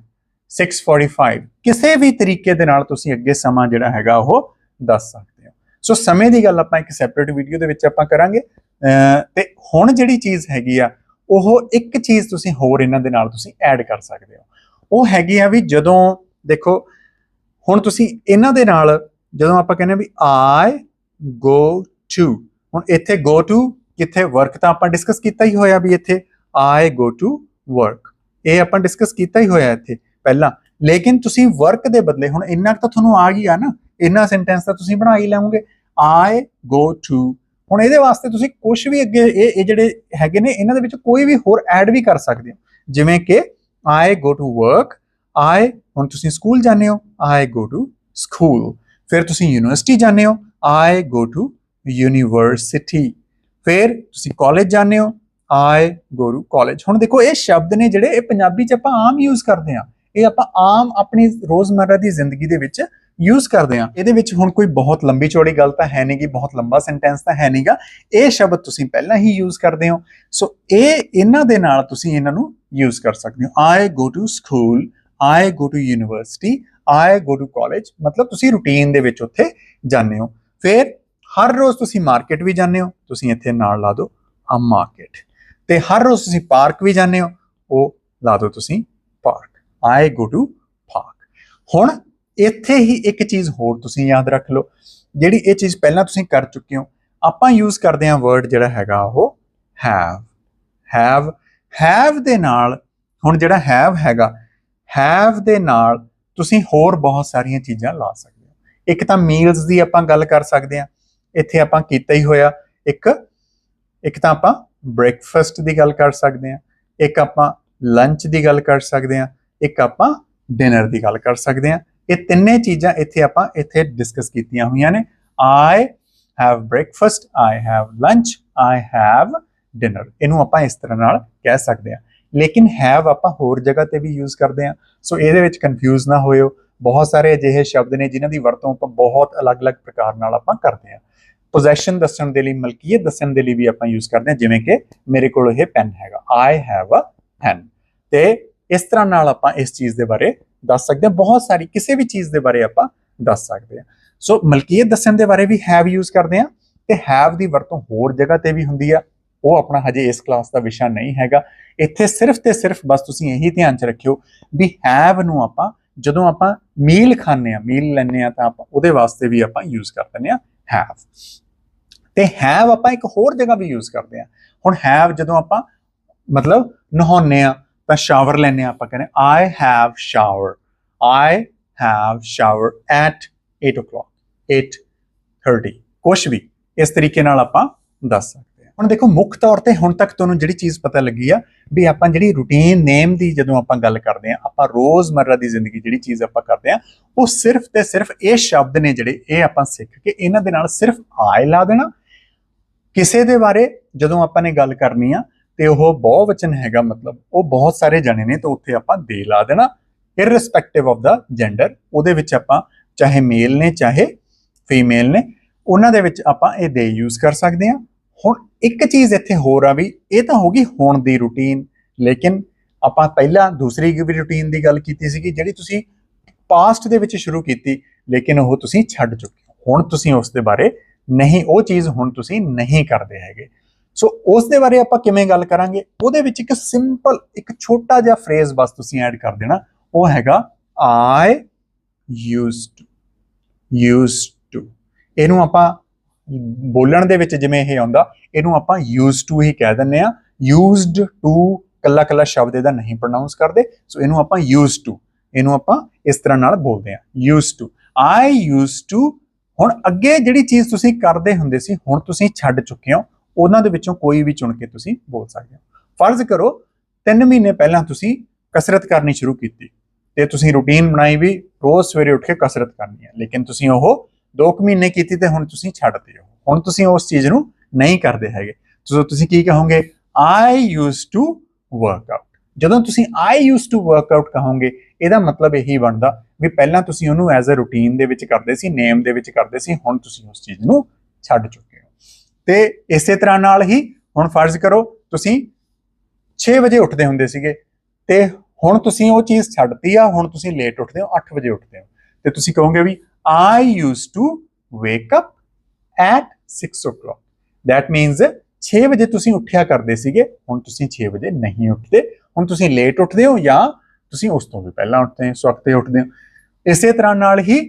6:45 ਕਿਸੇ ਵੀ ਤਰੀਕੇ ਦੇ ਨਾਲ ਤੁਸੀਂ ਅੱਗੇ ਸਮਾਂ ਜਿਹੜਾ ਹੈਗਾ, ਉਹ ਦੱਸ ਸਕਦੇ ਹੋ ਸੋ ਸਮੇਂ ਦੀ ਗੱਲ ਆਪਾਂ ਇੱਕ ਸੈਪਰੇਟ ਵੀਡੀਓ ਦੇ ਵਿੱਚ ਆਪਾਂ ਕਰਾਂਗੇ ਅਹ ਤੇ ਹੁਣ ਜਿਹੜੀ ਚੀਜ਼ ਹੈਗੀ ਆ, ਉਹ ਇੱਕ ਚੀਜ਼ ਤੁਸੀਂ ਹੋਰ ਇਹਨਾਂ ਦੇ ਨਾਲ ਤੁਸੀਂ ਐਡ ਕਰ ਸਕਦੇ ਹੋ ਉਹ ਹੈਗੀ ਆ ਵੀ ਜਦੋਂ ਦੇਖੋ, ਹੁਣ ਤੁਸੀਂ ਇਹਨਾਂ ਦੇ ਨਾਲ ਜਦੋਂ ਆਪਾਂ ਕਹਿੰਦੇ ਆ ਵੀ ਆਈ ਗੋ ਟੂ ਹੁਣ ਇੱਥੇ ਗੋ ਟੂ ਕਿੱਥੇ ਵਰਕ ਤਾਂ ਆਪਾਂ ਡਿਸਕਸ ਕੀਤਾ ਹੀ ਹੋਇਆ ਵੀ ਇੱਥੇ ਆਈ ਗੋ ਟੂ ਵਰਕ ਇਹ ਆਪਾਂ ਡਿਸਕਸ ਕੀਤਾ ਹੀ ਹੋਇਆ ਇੱਥੇ ਪਹਿਲਾਂ। ਲੇਕਿਨ ਤੁਸੀਂ ਵਰਕ ਦੇ ਬਦਲੇ, ਹੁਣ ਇੰਨਾ ਕੁ ਤਾਂ ਤੁਹਾਨੂੰ ਆ ਗਈ ਆ ਨਾ, ਇੰਨਾ ਸੈਂਟੈਂਸ ਤਾਂ ਤੁਸੀਂ ਬਣਾ ਹੀ ਲਵੋਗੇ ਆਈ ਗੋ ਟੂ ਹੁਣ ਇਹਦੇ ਵਾਸਤੇ ਤੁਸੀਂ ਕੁਝ ਵੀ ਅੱਗੇ ਇਹ ਇਹ ਜਿਹੜੇ ਹੈਗੇ ਨੇ, ਇਹਨਾਂ ਦੇ ਵਿੱਚ ਕੋਈ ਵੀ ਹੋਰ ਐਡ ਵੀ ਕਰ ਸਕਦੇ ਹੋ। ਜਿਵੇਂ ਕਿ ਆਈ ਗੋ ਟੂ ਵਰਕ ਆਈ ਹੁਣ ਤੁਸੀਂ ਸਕੂਲ ਜਾਂਦੇ ਹੋ ਆਈ ਗੋ ਟੂ ਸਕੂਲ ਫਿਰ ਤੁਸੀਂ ਯੂਨੀਵਰਸਿਟੀ ਜਾਂਦੇ ਹੋ ਆਈ ਗੋ ਟੂ ਯੂਨੀਵਰਸਿਟੀ ਫਿਰ ਤੁਸੀਂ ਕਾਲਜ ਜਾਂਦੇ ਹੋ ਆਈ ਗੋ ਟੂ ਕਾਲਜ ਹੁਣ ਦੇਖੋ, ਇਹ ਸ਼ਬਦ ਨੇ ਜਿਹੜੇ ਇਹ ਪੰਜਾਬੀ ਚ ਆਪਾਂ ਆਮ ਯੂਜ਼ ਕਰਦੇ ਆ ਇਹ ਆਪਾਂ ਆਮ ਆਪਣੀ ਰੋਜ਼ਮਰਰਾ ਦੀ ਜ਼ਿੰਦਗੀ ਦੇ ਵਿੱਚ ਯੂਜ਼ ਕਰਦੇ ਆ ਇਹਦੇ ਵਿੱਚ ਹੁਣ ਕੋਈ ਬਹੁਤ ਲੰਬੀ ਚੌੜੀ ਗੱਲ ਤਾਂ ਹੈ ਨਹੀਂਗੀ ਬਹੁਤ ਲੰਬਾ ਸੈਂਟੈਂਸ ਤਾਂ ਹੈ ਨਹੀਂਗਾ ਇਹ ਸ਼ਬਦ ਤੁਸੀਂ ਪਹਿਲਾਂ ਹੀ ਯੂਜ਼ ਕਰਦੇ ਹੋ। ਸੋ ਇਹ ਇਹਨਾਂ ਦੇ ਨਾਲ ਤੁਸੀਂ ਇਹਨਾਂ ਨੂੰ ਯੂਜ਼ ਕਰ ਸਕਦੇ ਹੋ। I go to school I go to university I go to college ਮਤਲਬ ਤੁਸੀਂ ਰੂਟੀਨ ਦੇ ਵਿੱਚ ਉੱਥੇ ਜਾਂਦੇ ਹੋ। ਫਿਰ ਹਰ ਰੋਜ਼ ਤੁਸੀਂ ਮਾਰਕੀਟ ਵੀ ਜਾਂਦੇ ਹੋ, ਤੁਸੀਂ ਇੱਥੇ ਨਾਲ ਲਾ ਦਿਓ ਆ ਮਾਰਕੀਟ ਤੇ ਹਰ ਰੋਜ਼ ਤੁਸੀਂ ਪਾਰਕ ਵੀ ਜਾਂਦੇ ਹੋ, ਉਹ ਲਾ ਦਿਓ ਤੁਸੀਂ park I go to park ਹੁਣ ਇੱਥੇ ਹੀ ਇੱਕ ਚੀਜ਼ ਹੋਰ ਤੁਸੀਂ ਯਾਦ ਰੱਖ ਲਓ, ਜਿਹੜੀ ਇਹ ਚੀਜ਼ ਪਹਿਲਾਂ ਤੁਸੀਂ ਕਰ ਚੁੱਕੇ ਹੋ, ਆਪਾਂ ਯੂਜ਼ ਕਰਦੇ ਹਾਂ ਵਰਡ ਜਿਹੜਾ ਹੈਗਾ ਉਹ ਹੈਵ ਹੈਵ ਹੈਵ ਦੇ ਨਾਲ ਹੁਣ ਜਿਹੜਾ ਹੈਵ ਹੈਗਾ ਹੈਵ ਦੇ ਨਾਲ ਤੁਸੀਂ ਹੋਰ ਬਹੁਤ ਸਾਰੀਆਂ ਚੀਜ਼ਾਂ ਲਾ ਸਕਦੇ ਹੋ। ਇੱਕ ਤਾਂ ਮੀਲਸ ਦੀ ਆਪਾਂ ਗੱਲ ਕਰ ਸਕਦੇ ਹਾਂ। ਇੱਥੇ ਆਪਾਂ ਕੀਤਾ ਹੀ ਹੋਇਆ ਇੱਕ ਇੱਕ ਤਾਂ ਆਪਾਂ ਬ੍ਰੇਕਫਾਸਟ ਦੀ ਗੱਲ ਕਰ ਸਕਦੇ ਹਾਂ। ਇੱਕ ਆਪਾਂ ਲੰਚ ਦੀ ਗੱਲ ਕਰ ਸਕਦੇ ਹਾਂ। ਇੱਕ ਆਪਾਂ ਡਿਨਰ ਦੀ ਗੱਲ ਕਰ ਸਕਦੇ ਹਾਂ। ਇਹ ਤਿੰਨੇ ਚੀਜ਼ਾਂ ਇੱਥੇ ਆਪਾਂ ਇੱਥੇ ਡਿਸਕਸ ਕੀਤੀਆਂ ਹੋਈਆਂ ਨੇ। I have breakfast I have lunch I have dinner ਇਹਨੂੰ ਆਪਾਂ ਇਸ ਤਰ੍ਹਾਂ ਨਾਲ ਕਹਿ ਸਕਦੇ ਹਾਂ। ਲੇਕਿਨ ਹੈਵ ਆਪਾਂ ਹੋਰ ਜਗ੍ਹਾ ਤੇ ਵੀ ਯੂਜ਼ ਕਰਦੇ ਹਾਂ। ਸੋ ਇਹਦੇ ਵਿੱਚ ਕਨਫਿਊਜ਼ ਨਾ ਹੋਇਓ। ਬਹੁਤ ਸਾਰੇ ਅਜਿਹੇ ਸ਼ਬਦ ਨੇ ਜਿਨ੍ਹਾਂ ਦੀ ਵਰਤੋਂ ਆਪਾਂ ਬਹੁਤ ਅਲੱਗ-ਅਲੱਗ ਪ੍ਰਕਾਰ ਨਾਲ ਆਪਾਂ ਕਰਦੇ ਹਾਂ। ਪੋਜੈਸ਼ਨ ਦੱਸਣ ਦੇ ਲਈ, ਮਲਕੀਅਤ ਦੱਸਣ ਦੇ ਲਈ ਵੀ ਆਪਾਂ ਯੂਜ਼ ਕਰਦੇ ਹਾਂ। ਜਿਵੇਂ ਕਿ ਮੇਰੇ ਕੋਲ ਇਹ ਪੈਨ ਹੈਗਾ। ਆਈ ਹੈਵ ਅ ਪੈਨ ਤੇ ਇਸ ਤਰ੍ਹਾਂ ਨਾਲ ਆਪਾਂ ਇਸ ਚੀਜ਼ ਦੇ ਬਾਰੇ ਦੱਸ ਸਕਦੇ ਹਾਂ। ਬਹੁਤ ਸਾਰੀ ਕਿਸੇ ਵੀ ਚੀਜ਼ ਦੇ ਬਾਰੇ ਆਪਾਂ ਦੱਸ ਸਕਦੇ ਹਾਂ। ਸੋ ਮਲਕੀਅਤ ਦੱਸਣ ਦੇ ਬਾਰੇ ਵੀ ਹੈਵ ਯੂਜ਼ ਕਰਦੇ ਹਾਂ। ਤੇ ਹੈਵ ਦੀ ਵਰਤੋਂ ਹੋਰ ਜਗ੍ਹਾ ਤੇ ਵੀ ਹੁੰਦੀ ਆ। ਉਹ ਆਪਣਾ ਹਜੇ ਇਸ ਕਲਾਸ ਦਾ ਵਿਸ਼ਾ ਨਹੀਂ ਹੈਗਾ। ਇੱਥੇ ਸਿਰਫ ਤੇ ਸਿਰਫ ਬਸ ਤੁਸੀਂ ਇਹੀ ਧਿਆਨ 'ਚ ਰੱਖਿਓ ਵੀ ਹੈਵ ਨੂੰ ਆਪਾਂ ਜਦੋਂ ਆਪਾਂ ਮੀਲ ਖਾਂਦੇ ਆ ਮੀਲ ਲੈਂਦੇ ਆ ਤਾਂ ਆਪਾਂ ਉਹਦੇ ਵਾਸਤੇ ਵੀ ਆਪਾਂ ਯੂਜ਼ ਕਰ ਦਿੰਦੇ ਆ ਹੈਵ ਤੇ ਹੈਵ ਆਪਾਂ ਇੱਕ ਹੋਰ ਜਗ੍ਹਾ ਵੀ ਯੂਜ਼ ਕਰਦੇ ਆ ਹੁਣ ਹੈਵ ਜਦੋਂ ਆਪਾਂ ਮਤਲਬ ਨਹਾਉਂਦੇ ਆ ਤਾਂ ਸ਼ਾਵਰ ਲੈਂਦੇ ਆ ਆਪਾਂ ਕਹਿੰਦੇ I have shower I have shower at 8 o'clock 8:30 ਕੁਛ ਵੀ ਇਸ ਤਰੀਕੇ ਨਾਲ ਆਪਾਂ ਦੱਸ ਸਕਦੇ ਹੁਣ ਦੇਖੋ, ਮੁੱਖ ਤੌਰ ਤੇ ਹੁਣ ਤੱਕ ਤੁਹਾਨੂੰ ਜਿਹੜੀ ਚੀਜ਼ ਪਤਾ ਲੱਗੀ ਆ ਵੀ ਆਪਾਂ ਜਿਹੜੀ ਰੂਟੀਨ ਨੇਮ ਦੀ ਜਦੋਂ ਆਪਾਂ ਗੱਲ ਕਰਦੇ ਆ, ਆਪਾਂ ਰੋਜ਼ਮਰਰਾ ਦੀ ਜ਼ਿੰਦਗੀ ਜਿਹੜੀ ਚੀਜ਼ ਆਪਾਂ ਕਰਦੇ ਆ, ਉਹ ਸਿਰਫ ਤੇ ਸਿਰਫ ਇਹ ਸ਼ਬਦ ਨੇ ਜਿਹੜੇ ਇਹ ਆਪਾਂ ਸਿੱਖ ਕੇ ਇਹਨਾਂ ਦੇ ਨਾਲ ਸਿਰਫ ਆਏ ਲਾ ਦੇਣਾ। ਕਿਸੇ ਦੇ ਬਾਰੇ ਜਦੋਂ ਆਪਾਂ ਨੇ ਗੱਲ ਕਰਨੀ ਆ ਤੇ ਉਹ ਬਹੁਵਚਨ ਹੈਗਾ ਮਤਲਬ, ਉਹ ਬਹੁਤ ਸਾਰੇ ਜਣੇ ਨੇ ਤਾਂ ਉੱਥੇ ਆਪਾਂ ਦੇ ਲਾ ਦੇਣਾ ਇਰਰਿਸਪੈਕਟਿਵ ਆਫ ਦਾ ਜੈਂਡਰ ਉਹਦੇ ਵਿੱਚ ਆਪਾਂ ਚਾਹੇ ਮੇਲ ਨੇ, ਚਾਹੇ ਫੀਮੇਲ ਨੇ, ਉਹਨਾਂ ਦੇ ਵਿੱਚ ਆਪਾਂ ਇਹ ਦੇ ਯੂਜ਼ ਕਰ ਸਕਦੇ ਹਾਂ ਹੁਣ ਇੱਕ ਚੀਜ਼ ਇੱਥੇ ਹੋਰ ਆ ਵੀ ਇਹ ਤਾਂ ਹੋ ਗਈ ਹੁਣ ਦੀ ਰੂਟੀਨ ਲੇਕਿਨ ਆਪਾਂ ਪਹਿਲਾਂ ਦੂਸਰੀ ਵੀ ਰੂਟੀਨ ਦੀ ਗੱਲ ਕੀਤੀ ਸੀਗੀ, ਜਿਹੜੀ ਤੁਸੀਂ ਪਾਸਟ ਦੇ ਵਿੱਚ ਸ਼ੁਰੂ ਕੀਤੀ, ਲੇਕਿਨ ਉਹ ਤੁਸੀਂ ਛੱਡ ਚੁੱਕੇ ਹੁਣ ਤੁਸੀਂ ਉਸ ਦੇ ਬਾਰੇ ਨਹੀਂ, ਉਹ ਚੀਜ਼ ਹੁਣ ਤੁਸੀਂ ਨਹੀਂ ਕਰਦੇ ਹੈਗੇ। ਸੋ ਉਸ ਦੇ ਬਾਰੇ ਆਪਾਂ ਕਿਵੇਂ ਗੱਲ ਕਰਾਂਗੇ? ਉਹਦੇ ਵਿੱਚ ਇੱਕ ਸਿੰਪਲ ਇੱਕ ਛੋਟਾ ਜਿਹਾ ਫਰੇਜ਼ ਬਸ ਤੁਸੀਂ ਐਡ ਕਰ ਦੇਣਾ। ਉਹ ਹੈਗਾ, I used to used to ਇਹਨੂੰ ਆਪਾਂ ਬੋਲਣ ਦੇ ਵਿੱਚ ਜਿਵੇਂ ਇਹ ਆਉਂਦਾ, ਇਹਨੂੰ ਆਪਾਂ used ਟੂ ਹੀ ਕਹਿ ਦਿੰਨੇ ਆ used ਟੂ ਕੱਲਾ ਕੱਲਾ ਸ਼ਬਦ ਇਹਦਾ ਨਹੀਂ ਪ੍ਰੋਨਾਂਸ ਕਰਦੇ ਸੋ ਇਹਨੂੰ ਆਪਾਂ used ਟੂ ਇਹਨੂੰ ਆਪਾਂ ਇਸ ਤਰ੍ਹਾਂ ਨਾਲ ਬੋਲਦੇ ਆ use to I used to, ਹੁਣ ਅੱਗੇ ਜਿਹੜੀ ਚੀਜ਼ ਤੁਸੀਂ ਕਰਦੇ ਹੁੰਦੇ ਸੀ, ਹੁਣ ਤੁਸੀਂ ਛੱਡ ਚੁੱਕੇ ਹੋ, ਉਹਨਾਂ ਦੇ ਵਿੱਚੋਂ ਕੋਈ ਵੀ ਚੁਣ ਕੇ ਤੁਸੀਂ ਬੋਲ ਸਕਦੇ ਹੋ। ਫਰਜ਼ ਕਰੋ 3 ਮਹੀਨੇ ਪਹਿਲਾਂ ਤੁਸੀਂ ਕਸਰਤ ਕਰਨੀ ਸ਼ੁਰੂ ਕੀਤੀ ਤੇ ਤੁਸੀਂ ਰੂਟੀਨ ਬਣਾਈ ਵੀ ਰੋਜ਼ ਸਵੇਰੇ ਉੱਠ ਕੇ ਕਸਰਤ ਕਰਨੀ ਹੈ, ਲੇਕਿਨ ਤੁਸੀਂ ਉਹ 2 ਮਹੀਨੇ ਕੀਤੀ ਤੇ ਹੁਣ ਤੁਸੀਂ ਛੱਡ ਦਿਓ ਹੁਣ ਤੁਸੀਂ ਉਸ ਚੀਜ਼ ਨੂੰ ਨਹੀਂ ਕਰਦੇ ਹੈਗੇ। ਸੋ ਤੁਸੀਂ ਕੀ ਕਹੋਗੇ? I used to work out ਜਦੋਂ ਤੁਸੀਂ I used to work out ਕਹੋਗੇ, ਇਹਦਾ ਮਤਲਬ ਇਹੀ ਬਣਦਾ ਵੀ ਪਹਿਲਾਂ ਤੁਸੀਂ ਉਹਨੂੰ ਐਜ਼ ਅ ਰੂਟੀਨ ਦੇ ਵਿੱਚ ਕਰਦੇ ਸੀ ਨੇਮ ਦੇ ਵਿੱਚ ਕਰਦੇ ਸੀ, ਹੁਣ ਤੁਸੀਂ ਉਸ ਚੀਜ਼ ਨੂੰ ਛੱਡ ਚੁੱਕੇ ਹੋ। ਤੇ ਇਸੇ ਤਰ੍ਹਾਂ ਨਾਲ ਹੀ ਹੁਣ ਫਰਜ਼ ਕਰੋ, ਤੁਸੀਂ 6 ਵਜੇ ਉੱਠਦੇ ਹੁੰਦੇ ਸੀਗੇ, ਤੇ ਹੁਣ ਤੁਸੀਂ ਉਹ ਚੀਜ਼ ਛੱਡਤੀ ਆ, ਹੁਣ ਤੁਸੀਂ ਲੇਟ ਉੱਠਦੇ ਹੋ 8 ਵਜੇ ਉੱਠਦੇ ਹੋ। ਤੇ ਤੁਸੀਂ ਕਹੋਗੇ ਵੀ I used to wake up at 6 o'clock. That means 6 ਵਜੇ ਤੁਸੀਂ ਉੱਠਿਆ ਕਰਦੇ ਸੀਗੇ, ਹੁਣ ਤੁਸੀਂ 6 ਵਜੇ ਨਹੀਂ ਉੱਠਦੇ। ਹੁਣ ਤੁਸੀਂ ਲੇਟ ਉੱਠਦੇ ਹੋ ਜਾਂ ਤੁਸੀਂ ਉਸ ਤੋਂ ਵੀ ਪਹਿਲਾਂ ਉੱਠਦੇ ਹੋ ਸਵਖਤੇ ਉੱਠਦੇ ਹੋ। ਇਸੇ ਤਰ੍ਹਾਂ ਨਾਲ ਹੀ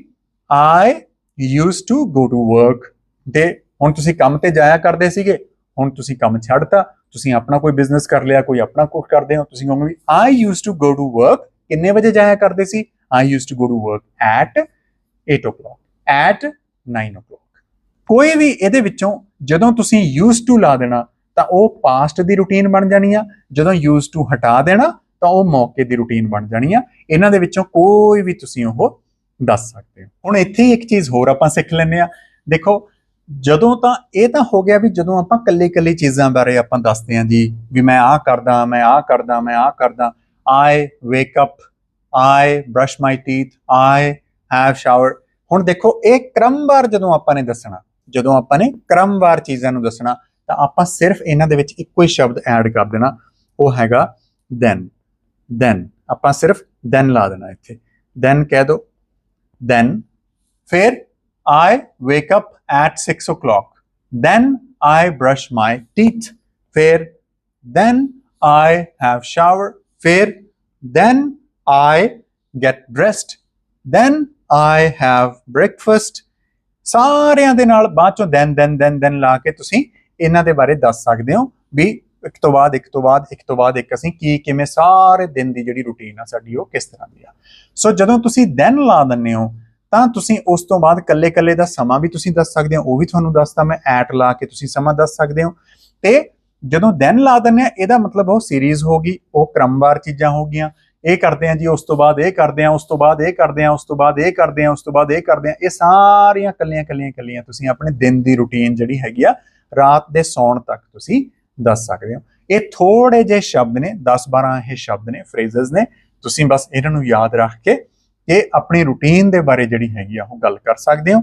I used to go to work ਦੇ ਹੁਣ ਤੁਸੀਂ ਕੰਮ ਤੇ ਜਾਇਆ ਕਰਦੇ ਸੀਗੇ, ਹੁਣ ਤੁਸੀਂ ਕੰਮ ਛੱਡਤਾ, ਤੁਸੀਂ ਆਪਣਾ ਕੋਈ ਬਿਜ਼ਨਸ ਕਰ ਲਿਆ, ਕੋਈ ਆਪਣਾ ਕੁਝ ਕਰਦੇ ਹੋ, ਤੁਸੀਂ ਕਹੋਗੇ ਵੀ I used to go to work ਕਿੰਨੇ ਵਜੇ ਜਾਇਆ ਕਰਦੇ ਸੀ? I used to go to work at 8 o'clock, at 9 o'clock. ਕੋਈ ਵੀ ਇਹਦੇ ਵਿੱਚੋਂ ਜਦੋਂ ਤੁਸੀਂ used to ਲਾ ਦੇਣਾ, ਤਾਂ ਉਹ ਪਾਸਟ ਦੀ ਰੁਟੀਨ ਬਣ ਜਾਣੀ ਆ। ਜਦੋਂ used to ਹਟਾ ਦੇਣਾ, ਤਾਂ ਉਹ ਮੌਕੇ ਦੀ ਰੁਟੀਨ ਬਣ ਜਾਣੀ ਆ। ਇਹਨਾਂ ਦੇ ਵਿੱਚੋਂ ਕੋਈ ਵੀ ਤੁਸੀਂ ਉਹ ਦੱਸ ਸਕਦੇ ਹੋ। ਹੁਣ ਇੱਥੇ ਹੀ ਇੱਕ ਚੀਜ਼ ਹੋਰ ਆਪਾਂ ਸਿੱਖ ਲੈਂਦੇ ਆ। ਦੇਖੋ, ਜਦੋਂ ਤਾਂ ਇਹ ਤਾਂ ਹੋ ਗਿਆ ਵੀ ਜਦੋਂ ਆਪਾਂ ਕੱਲੇ ਕੱਲੇ ਚੀਜ਼ਾਂ ਬਾਰੇ ਆਪਾਂ ਦੱਸਦੇ ਆਂ ਜੀ, ਵੀ ਮੈਂ ਆਹ ਕਰਦਾ, ਮੈਂ ਆਹ ਕਰਦਾ, ਮੈਂ ਆਹ ਕਰਦਾ I wake up I brush my teeth I have shower ਹੁਣ ਦੇਖੋ, ਇਹ ਕ੍ਰਮਵਾਰ ਜਦੋਂ ਆਪਾਂ ਨੇ ਦੱਸਣਾ, ਜਦੋਂ ਆਪਾਂ ਨੇ ਕ੍ਰਮਵਾਰ ਚੀਜ਼ਾਂ ਨੂੰ ਦੱਸਣਾ, ਤਾਂ ਆਪਾਂ ਸਿਰਫ ਇਹਨਾਂ ਦੇ ਵਿੱਚ ਇੱਕੋ ਹੀ ਸ਼ਬਦ ਐਡ ਕਰ ਦੇਣਾ, ਉਹ ਹੈਗਾ ਦੈਨ ਦੈਨ ਆਪਾਂ ਸਿਰਫ ਦੈਨ ਲਾ ਦੇਣਾ ਇੱਥੇ। ਦੈਨ ਕਹਿ ਦੋ ਦੈਨ ਫਿਰ I wake up at 6 o'clock. Then I brush my teeth. ਫਿਰ then I have shower ਫਿਰ then I get dressed. Then I have breakfast. ਸਾਰਿਆਂ ਦੇ ਨਾਲ ਬਾਅਦ ਚੋਂ then then then then ਲਾ ਕੇ ਤੁਸੀਂ ਇਹਨਾਂ ਦੇ ਬਾਰੇ ਦੱਸ ਸਕਦੇ ਹੋ ਵੀ ਇੱਕ ਤੋਂ ਬਾਅਦ, ਇੱਕ ਤੋਂ ਬਾਅਦ, ਇੱਕ ਤੋਂ ਬਾਅਦ, ਇੱਕ ਅਸੀਂ ਕੀ, ਕਿਵੇਂ ਸਾਰੇ ਦਿਨ ਦੀ ਜਿਹੜੀ ਰੁਟੀਨ ਆ ਸਾਡੀ ਉਹ ਕਿਸ ਤਰ੍ਹਾਂ ਦੀ ਆ। ਸੋ ਜਦੋਂ ਤੁਸੀਂ ਦੈਨ ਲਾ ਦਿੰਦੇ ਹੋ, ਤਾਂ ਤੁਸੀਂ ਉਸ ਤੋਂ ਬਾਅਦ ਕੱਲੇ-ਕੱਲੇ ਦਾ ਸਮਾਂ ਵੀ ਤੁਸੀਂ ਦੱਸ ਸਕਦੇ ਹੋ, ਉਹ ਵੀ ਤੁਹਾਨੂੰ ਦੱਸਦਾ ਮੈਂ ਐਟ ਲਾ ਕੇ ਤੁਸੀਂ ਸਮਾਂ ਦੱਸ ਸਕਦੇ ਹੋ। ਤੇ ਜਦੋਂ ਦੈਨ ਲਾ ਦਿੰਦੇ ਆ, ਇਹਦਾ ਮਤਲਬ ਉਹ ਸੀਰੀਜ਼ ਹੋ ਗਈ, ਉਹ ਕ੍ਰਮਵਾਰ ਚੀਜ਼ਾਂ ਹੋ ਗਈਆਂ ਇਹ ਕਰਦੇ ਆ ਜੀ, ਉਸ ਤੋਂ ਬਾਅਦ ਇਹ ਕਰਦੇ ਆ, ਉਸ ਤੋਂ ਬਾਅਦ ਇਹ ਕਰਦੇ ਆ, ਉਸ ਤੋਂ ਬਾਅਦ ਇਹ ਕਰਦੇ ਆ, ਉਸ ਤੋਂ ਬਾਅਦ ਇਹ ਕਰਦੇ ਆ। ਇਹ ਸਾਰੀਆਂ ਕੱਲੀਆਂ ਕੱਲੀਆਂ ਕੱਲੀਆਂ ਤੁਸੀਂ ਆਪਣੇ ਦਿਨ ਦੀ ਰੁਟੀਨ ਜਿਹੜੀ ਹੈਗੀ ਆ, ਰਾਤ ਦੇ ਸੌਣ ਤੱਕ ਤੁਸੀਂ ਦੱਸ ਸਕਦੇ ਹੋ। ਇਹ ਥੋੜੇ ਜਿਹੇ ਸ਼ਬਦ ਨੇ 10 12 ਇਹ ਸ਼ਬਦ ਨੇ ਫਰੇਜ਼ਸ ਨੇ। ਤੁਸੀਂ ਬਸ ਇਹਨਾਂ ਨੂੰ ਯਾਦ ਰੱਖ ਕੇ ਇਹ ਆਪਣੀ ਰੁਟੀਨ ਦੇ ਬਾਰੇ ਜਿਹੜੀ ਹੈਗੀ ਆ, ਉਹ ਗੱਲ ਕਰ ਸਕਦੇ ਹੋ।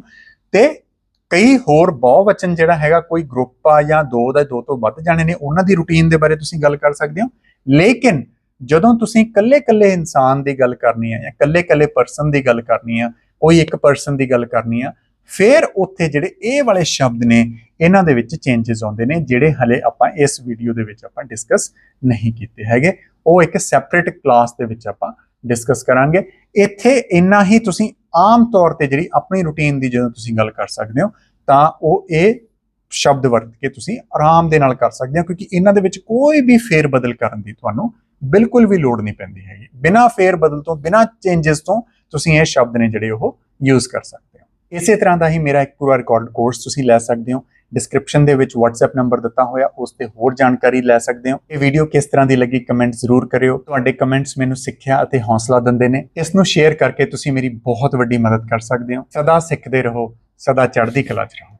ਤੇ ਕਈ ਹੋਰ ਬਹੁਵਚਨ ਜਿਹੜਾ ਹੈਗਾ, ਕੋਈ ਗਰੁੱਪ ਆ ਜਾਂ ਦੋ ਦਾ, ਦੋ ਤੋਂ ਵੱਧ ਜਾਣੇ ਨੇ, ਉਹਨਾਂ ਦੀ ਰੁਟੀਨ ਦੇ ਬਾਰੇ ਤੁਸੀਂ ਗੱਲ ਕਰ ਸਕਦੇ ਹੋ। ਲੇਕਿਨ ਜਦੋਂ ਤੁਸੀਂ ਕੱਲੇ-ਕੱਲੇ ਇਨਸਾਨ ਦੀ ਗੱਲ ਕਰਨੀ ਹੈ ਜਾਂ ਕੱਲੇ-ਕੱਲੇ ਪਰਸਨ ਦੀ ਗੱਲ ਕਰਨੀ ਆ, ਕੋਈ ਇੱਕ ਪਰਸਨ ਦੀ ਗੱਲ ਕਰਨੀ ਆ, ਫਿਰ ਉੱਥੇ ਜਿਹੜੇ ਇਹ ਵਾਲੇ ਸ਼ਬਦ ਨੇ, ਇਹਨਾਂ ਦੇ ਵਿੱਚ ਚੇਂਜਸ ਆਉਂਦੇ ਨੇ, ਜਿਹੜੇ ਹਲੇ ਆਪਾਂ ਇਸ ਵੀਡੀਓ ਦੇ ਵਿੱਚ ਆਪਾਂ ਡਿਸਕਸ ਨਹੀਂ ਕੀਤੇ ਹੈਗੇ। ਉਹ ਇੱਕ ਸੈਪਰੇਟ ਕਲਾਸ ਦੇ ਵਿੱਚ ਆਪਾਂ ਡਿਸਕਸ ਕਰਾਂਗੇ। ਇੱਥੇ ਇੰਨਾ ਹੀ ਤੁਸੀਂ ਆਮ ਤੌਰ ਤੇ ਜਿਹੜੀ ਆਪਣੀ ਰੁਟੀਨ ਦੀ ਜਦੋਂ ਤੁਸੀਂ ਗੱਲ ਕਰ ਸਕਦੇ ਹੋ, ਤਾਂ ਉਹ ਇਹ ਸ਼ਬਦ ਵਰਤ ਕੇ ਤੁਸੀਂ ਆਰਾਮ ਦੇ ਨਾਲ ਕਰ ਸਕਦੇ ਹੋ, ਕਿਉਂਕਿ ਇਹਨਾਂ ਦੇ ਵਿੱਚ ਕੋਈ ਵੀ ਫੇਰ ਬਦਲ ਕਰਨ ਦੀ ਤੁਹਾਨੂੰ ਬਿਲਕੁਲ ਵੀ ਲੋੜ ਨਹੀਂ ਪੈਂਦੀ ਹੈਗੀ। ਬਿਨਾ ਫੇਰ ਬਦਲ ਤੋਂ, ਬਿਨਾ ਚੇਂਜਸ ਤੋਂ ਤੁਸੀਂ ਇਹ ਸ਼ਬਦ ਨੇ ਜਿਹੜੇ ਉਹ ਯੂਜ਼ ਕਰ ਸਕਦੇ ਹੋ। ਇਸੇ ਤਰ੍ਹਾਂ ਦਾ ਹੀ ਮੇਰਾ ਇੱਕ ਪੂਰਾ ਰਿਕਾਰਡ ਕੋਰਸ ਤੁਸੀਂ ਲੈ ਸਕਦੇ ਹੋ। ਡਿਸਕ੍ਰਿਪਸ਼ਨ ਦੇ ਵਿੱਚ WhatsApp ਨੰਬਰ ਦਿੱਤਾ ਹੋਇਆ, ਉਸ ਤੇ ਹੋਰ ਜਾਣਕਾਰੀ ਲੈ ਸਕਦੇ ਹੋ। ਇਹ ਵੀਡੀਓ ਕਿਸ ਤਰ੍ਹਾਂ ਦੀ ਲੱਗੀ ਕਮੈਂਟ ਜ਼ਰੂਰ ਕਰਿਓ। ਤੁਹਾਡੇ ਕਮੈਂਟਸ ਮੈਨੂੰ ਸਿੱਖਿਆ ਅਤੇ ਹੌਸਲਾ ਦਿੰਦੇ ਨੇ। ਇਸ ਨੂੰ ਸ਼ੇਅਰ ਕਰਕੇ ਤੁਸੀਂ ਮੇਰੀ ਬਹੁਤ ਵੱਡੀ ਮਦਦ ਕਰ ਸਕਦੇ ਹੋ। ਸਦਾ ਸਿੱਖਦੇ ਰਹੋ, ਸਦਾ ਚੜ੍ਹਦੀ ਕਲਾ 'ਚ ਰਹੋ।